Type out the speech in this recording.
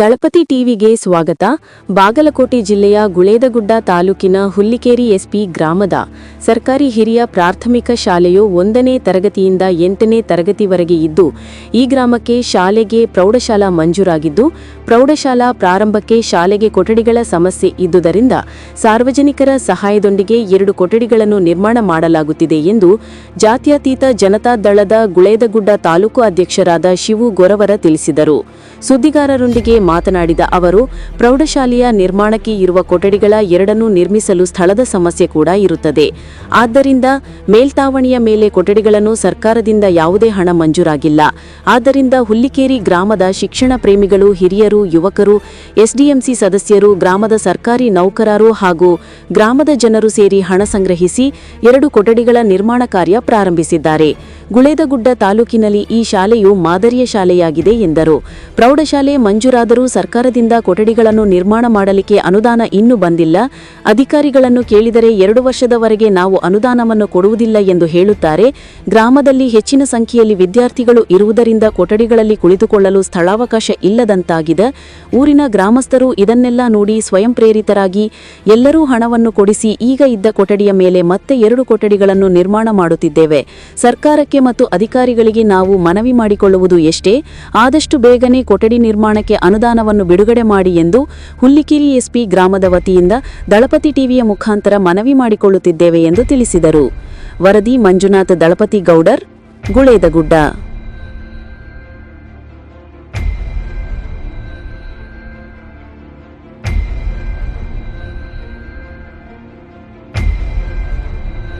ದಳಪತಿ ಟಿವಿಗೆ ಸ್ವಾಗತ. ಬಾಗಲಕೋಟೆ ಜಿಲ್ಲೆಯ ಗುಳೇದಗುಡ್ಡ ತಾಲೂಕಿನ ಹುಲ್ಲಿಕೇರಿ ಎಸ್ಪಿ ಗ್ರಾಮದ ಸರ್ಕಾರಿ ಹಿರಿಯ ಪ್ರಾಥಮಿಕ ಶಾಲೆಯು ಒಂದನೇ ತರಗತಿಯಿಂದ ಎಂಟನೇ ತರಗತಿವರೆಗೆ ಇದ್ದು, ಈ ಗ್ರಾಮಕ್ಕೆ ಶಾಲೆಗೆ ಪ್ರೌಢಶಾಲಾ ಮಂಜೂರಾಗಿದ್ದು, ಪ್ರೌಢಶಾಲಾ ಪ್ರಾರಂಭಕ್ಕೆ ಶಾಲೆಗೆ ಕೊಠಡಿಗಳ ಸಮಸ್ಯೆ ಇದ್ದುದರಿಂದ ಸಾರ್ವಜನಿಕರ ಸಹಾಯದೊಂದಿಗೆ ಎರಡು ಕೊಠಡಿಗಳನ್ನು ನಿರ್ಮಾಣ ಮಾಡಲಾಗುತ್ತಿದೆ ಎಂದು ಜಾತ್ಯತೀತ ಜನತಾ ದಳದ ಗುಳೇದಗುಡ್ಡ ತಾಲೂಕು ಅಧ್ಯಕ್ಷರಾದ ಶಿವು ಗೊರವರ ತಿಳಿಸಿದರು. ಸುದ್ದಿಗಾರರೊಂದಿಗೆ ಮಾತನಾಡಿದ ಅವರು, ಪ್ರೌಢಶಾಲೆಯ ನಿರ್ಮಾಣಕ್ಕೆ ಇರುವ ಕೊಠಡಿಗಳ ಎರಡನ್ನೂ ನಿರ್ಮಿಸಲು ಸ್ಥಳದ ಸಮಸ್ಯೆ ಕೂಡ ಇರುತ್ತದೆ. ಆದ್ದರಿಂದ ಮೇಲ್ತಾವಣಿಯ ಮೇಲೆ ಕೊಠಡಿಗಳನ್ನು ಸರ್ಕಾರದಿಂದ ಯಾವುದೇ ಹಣ ಮಂಜೂರಾಗಿಲ್ಲ. ಆದ್ದರಿಂದ ಹುಲ್ಲಿಕೇರಿ ಗ್ರಾಮದ ಶಿಕ್ಷಣ ಪ್ರೇಮಿಗಳು, ಹಿರಿಯರು, ಯುವಕರು, ಎಸ್ಡಿಎಂಸಿ ಸದಸ್ಯರು, ಗ್ರಾಮದ ಸರ್ಕಾರಿ ನೌಕರರು ಹಾಗೂ ಗ್ರಾಮದ ಜನರು ಸೇರಿ ಹಣ ಸಂಗ್ರಹಿಸಿ ಎರಡು ಕೊಠಡಿಗಳ ನಿರ್ಮಾಣ ಕಾರ್ಯ ಪ್ರಾರಂಭಿಸಿದ್ದಾರೆ. ಗುಳೇದಗುಡ್ಡ ತಾಲೂಕಿನಲ್ಲಿ ಈ ಶಾಲೆಯು ಮಾದರಿಯ ಶಾಲೆಯಾಗಿದೆ ಎಂದರು. ಪ್ರೌಢಶಾಲೆ ಮಂಜೂರಾದರೂ ಸರ್ಕಾರದಿಂದ ಕೊಠಡಿಗಳನ್ನು ನಿರ್ಮಾಣ ಮಾಡಲಿಕ್ಕೆ ಅನುದಾನ ಇನ್ನೂ ಬಂದಿಲ್ಲ. ಅಧಿಕಾರಿಗಳನ್ನು ಕೇಳಿದರೆ ಎರಡು ವರ್ಷದವರೆಗೆ ನಾವು ಅನುದಾನವನ್ನು ಕೊಡುವುದಿಲ್ಲ ಎಂದು ಹೇಳುತ್ತಾರೆ. ಗ್ರಾಮದಲ್ಲಿ ಹೆಚ್ಚಿನ ಸಂಖ್ಯೆಯಲ್ಲಿ ವಿದ್ಯಾರ್ಥಿಗಳು ಇರುವುದರಿಂದ ಕೊಠಡಿಗಳಲ್ಲಿ ಕುಳಿತುಕೊಳ್ಳಲು ಸ್ಥಳಾವಕಾಶ ಇಲ್ಲದಂತಾಗಿದೆ. ಊರಿನ ಗ್ರಾಮಸ್ಥರು ಇದನ್ನೆಲ್ಲ ನೋಡಿ ಸ್ವಯಂ ಪ್ರೇರಿತರಾಗಿ ಎಲ್ಲರೂ ಹಣವನ್ನು ಕೊಡಿಸಿ ಈಗ ಇದ್ದ ಕೊಠಡಿಯ ಮೇಲೆ ಮತ್ತೆ ಎರಡು ಕೊಠಡಿಗಳನ್ನು ನಿರ್ಮಾಣ ಮಾಡುತ್ತಿದ್ದೇವೆ. ಸರ್ಕಾರಕ್ಕೆ ಮತ್ತು ಅಧಿಕಾರಿಗಳಿಗೆ ನಾವು ಮನವಿ ಮಾಡಿಕೊಳ್ಳುವುದು ಎಷ್ಟೇ. ಆದಷ್ಟು ಬೇಗನೆ ಕೊಠಡಿ ನಿರ್ಮಾಣಕ್ಕೆ ಅನುದಾನವನ್ನು ಬಿಡುಗಡೆ ಮಾಡಿ ಎಂದು ಹುಲ್ಲಿಕಿರಿ ಎಸ್ಪಿ ಗ್ರಾಮದ ವತಿಯಿಂದ ದಳಪತಿ ಟಿವಿಯ ಮುಖಾಂತರ ಮನವಿ ಮಾಡಿಕೊಳ್ಳುತ್ತಿದ್ದೇವೆ ಎಂದು ತಿಳಿಸಿದರು. ವರದಿ ಮಂಜುನಾಥ ದಳಪತಿ ಗೌಡರ್, ಗುಳೇದಗುಡ್ಡ.